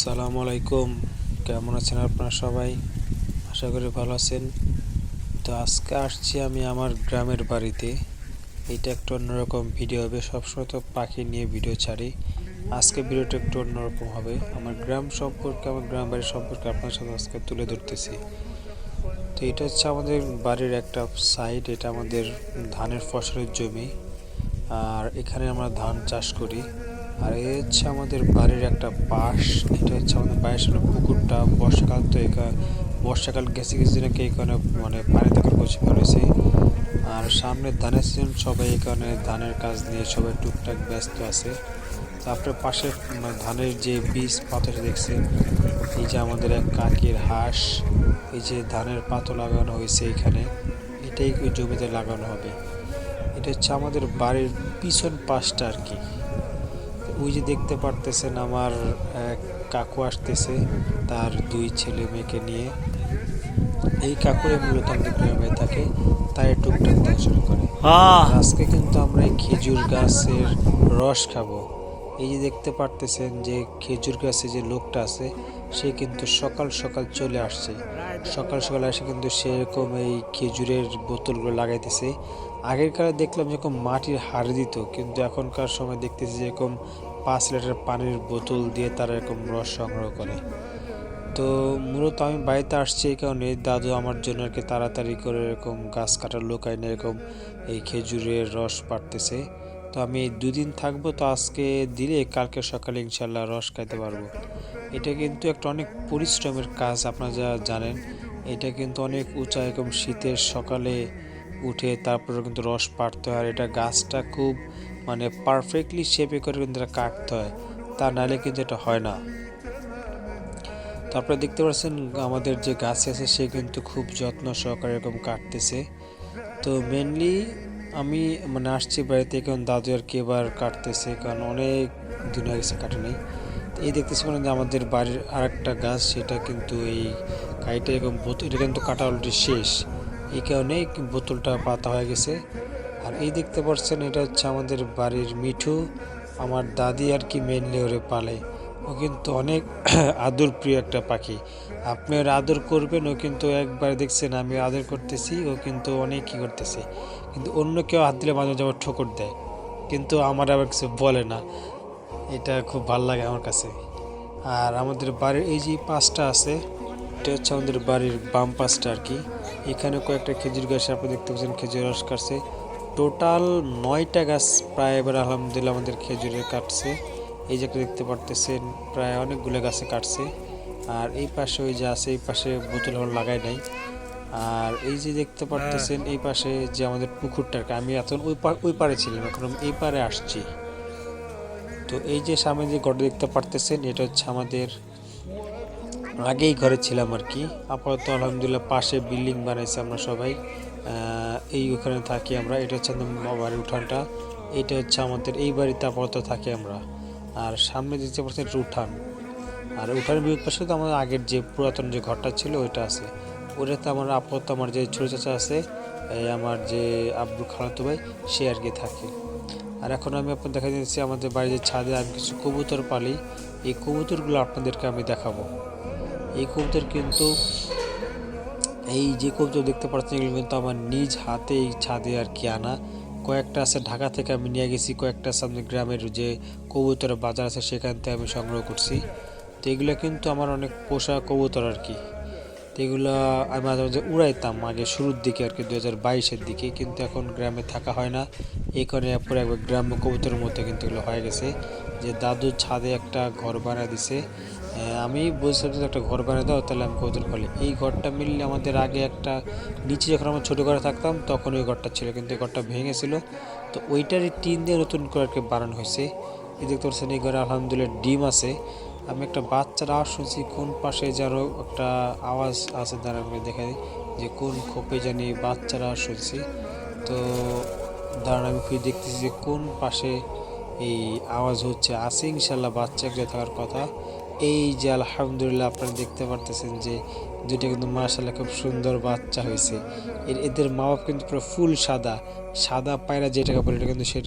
আসসালামু আলাইকুম। কেমন আছেন আপনারা সবাই? আশা করি ভালো আছেন। তো আজকে আসছি আমি আমার গ্রামের বাড়িতে। এটা একটু অন্যরকম ভিডিও হবে। সবসময় তো পাখি নিয়ে ভিডিও ছাড়ি। আজকে ভিডিওটা একটু অন্যরকম হবে। আমার গ্রাম সম্পর্কে, আমার গ্রাম বাড়ি সম্পর্কে আপনার সাথে আজকে তুলে ধরতেছি। তো এটা হচ্ছে আমাদের বাড়ির একটা সাইড এটা আমাদের ধানের ফসলের জমি। আর এখানে আমরা ধান চাষ করি। আর এই হচ্ছে আমাদের বাড়ির একটা পাশ এটা হচ্ছে আমাদের বাড়ির সামনে পুকুরটা। বর্ষাকাল তো এখানে বর্ষাকাল গেছে দিন আগে এখানে মানে পানি থাকার বসে পড়েছে আর সামনে ধানের সিজন সবাই এখানে ধানের কাজ নিয়ে সবাই টুকটাক ব্যস্ত আছে। তারপরে পাশে মানে ধানের যে বীজ পাতা দেখছে, এই যে আমাদের এক কাকির হাঁস, এই যে ধানের পাতো লাগানো হয়েছে এখানে, এটাই জমিতে লাগানো হবে। এটা হচ্ছে আমাদের বাড়ির পিছন পাশটা আর কি। ওই যে দেখতে পারতেছেন আমার কাকু আসতেছে তার দুই ছেলে মেয়েকে নিয়ে। এই কাকুরে মূলত আমাদের গ্রামে থাকে তাই টুকটাক দেখাশোনা করে। আজকে কিন্তু আমরা এই খেজুর গাছের রস খাব। এই যে দেখতে পারতেছেন যে খেজুর গাছে যে লোকটা আছে সে কিন্তু সকাল সকাল চলে আসছে। সকাল সকাল এসে কিন্তু সেরকম এই খেজুরের বোতলগুলো লাগাইতেছে। আগের কালে দেখলাম যেরকম মাটির হাড় দিত কিন্তু এখনকার সময় দেখতেছি যেরকম পাঁচ লিটার পানির বোতল দিয়ে তারা এরকম রস সংগ্রহ করে। তো মূলত আমি বাড়িতে আসছি এই কারণে, দাদু আমার জন্য আর কি তাড়াতাড়ি করে এরকম গাছ কাটার লোক আইনে এরকম এই খেজুরের রস পাড়তেছে। তো আমি দুদিন থাকব, তো আজকে দিলে কালকে সকালে ইনশাল্লাহ রস খাইতে পারব। এটা কিন্তু একটা অনেক পরিশ্রমের কাজ, আপনারা যা জানেন। এটা কিন্তু অনেক উঁচা এরকম শীতের সকালে উঠে তারপরে কিন্তু রস পাড়তে হয়। আর এটা গাছটা খুব মানে পারফেক্টলি শেপে করে কিন্তু এটা কাটতে হয়। তা নাহলে কিন্তু এটা হয় না। তারপরে দেখতে পাচ্ছেন আমাদের যে গাছ আছে, সে কিন্তু খুব যত্ন সহকারে এরকম কাটতেছে। তো মেনলি আমি মানে আসছি বাড়িতে, কারণ দাদু আর কি এবার কাটতেছে, কারণ অনেক দিন হয়ে গেছে কাটে নেই তো এই দেখতেছি মানে আমাদের বাড়ির আর একটা গাছ, সেটা কিন্তু এই কাইটা এরকম বোতল, এটা কিন্তু কাটা অলরেডি শেষ। এই কারণে বোতলটা পাতা হয়ে গেছে। আর এই দেখতে পাচ্ছেন, এটা হচ্ছে আমাদের বাড়ির মিঠু। আমার দাদি আর কি মেনলি ওরে পালে। ও কিন্তু অনেক আদর প্রিয় একটা পাখি। আপনি ওর আদর করবেন, ও কিন্তু একবার দেখছেন, আমি আদর করতেছি, ও কিন্তু অনেক কী করতেছে। কিন্তু অন্য কেউ হাত দিলে মাঝে মাঝে ঠোকর দেয়। কিন্তু আমার আবার কিছু বলে না। এটা খুব ভালো লাগে আমার কাছে। আর আমাদের বাড়ির এই যে পাঁচটা আছে, এটা হচ্ছে আমাদের বাড়ির বাম পাশটা আর কি। এখানে কয়েকটা খেজুর গাছ আপনি দেখতে পাচ্ছেন খেজুর রস কাটছে। টোটাল নয়টা গাছ প্রায় এবার আলহামদুলিল্লাহ আমাদের খেজুরের কাটছে। এই যে দেখতে পারতেছেন, প্রায় অনেকগুলো গাছে কাটছে। আর এই পাশে ওই যে আছে, এই পাশে বোতল হল লাগাই নাই। আর এই যে দেখতে পারতেছেন, এই পাশে যে আমাদের পুকুরটাকে, আমি এখন ওই ওই পারে ছিলাম, এখন আমি এই পারে আসছি। তো এই যে সামনে যে ঘরটা দেখতে পারতেছেন, এটা হচ্ছে আমাদের আগেই ঘরে ছিলাম আর কি। আপাতত আলহামদুলিল্লাহ পাশে বিল্ডিং বানাইছে আমরা সবাই। এই ওখানে থাকি আমরা। এটা হচ্ছে আমাদের বাড়ির উঠানটা। এটা হচ্ছে আমাদের এই বাড়িতে আপাতত থাকি আমরা। আর সামনে দেখতে পাচ্ছেন একটা উঠান। আর উঠানের বিপরীত পাশে তো আমাদের আগের যে পুরাতন যে ঘরটা ছিল, ওইটা আছে। ওটাতে আমার আপাতত আমার যে ছোটো চাচা আছে, এই আমার যে আব্দুল খালাতো ভাই, সে আর কি থাকে। আর এখন আমি আপনার দেখা দিচ্ছি আমাদের বাড়ির ছাদে আমি কিছু কবুতর পালি। এই কবুতরগুলো আপনাদেরকে আমি দেখাবো। এই কবুতর কিন্তু এই যে কবিতা দেখতে পাচ্ছেন, এগুলো কিন্তু আমার নিজ হাতে এই ছাদে আর কি আনা। কয়েকটা আছে ঢাকা থেকে আমি নিয়ে গেছি, কয়েকটা আছে গ্রামের যে কবুতরের বাজার আছে সেখান থেকে আমি সংগ্রহ করছি। তো এগুলো কিন্তু আমার অনেক পোষা কবুতর আর কি। তো এগুলো আমি মাঝে মাঝে উড়াইতাম, আগে শুরুর দিকে আর কি দু হাজার বাইশের দিকে, কিন্তু এখন গ্রামে থাকা হয় না। এই কারণে পরে একবার গ্রাম্য কবুতরের মধ্যে কিন্তু এগুলো হয়ে গেছে। যে দাদু ছাদে একটা ঘর বানিয়ে দিছে আমি বলছিলাম যে একটা ঘর বানিয়ে দাও, তাহলে আমি কবুতর পালি। এই ঘরটা মিললে আমাদের আগে একটা, নিচে যখন আমরা ছোটো ঘরে থাকতাম, তখন ওই ঘরটা ছিল, কিন্তু এই ঘরটা ভেঙেছিল তো ওইটারই টিন দিয়ে নতুন করে আর কি বানানো হয়েছে। এই দেখতে পাচ্ছেন, এই ঘরে আলহামদুলিল্লাহ ডিম আছে। আমি একটা বাচ্চার আওয়াজ শুনছি কোন পাশে যারও একটা আওয়াজ আছে দ্বারা আমি দেখাই যে কোন খোপে জানি বাচ্চার আওয়াজ শুনছি তো দাঁড়ান, আমি ফিরে দেখতেছি যে কোন পাশে এই আওয়াজ হচ্ছে। আছে ইনশাল্লাহ বাচ্চা একটা থাকার কথা। এই যে আলহামদুলিল্লাহ আপনারা দেখতে পারতেছেন যে দুইটা কিন্তু মাশাল্লাহ খুব সুন্দর বাচ্চা হয়েছে। এর এদের মা বাপ কিন্তু পুরো ফুল সাদা। সাদা পায়রা যেটাকে বলে, এটা কিন্তু সেটা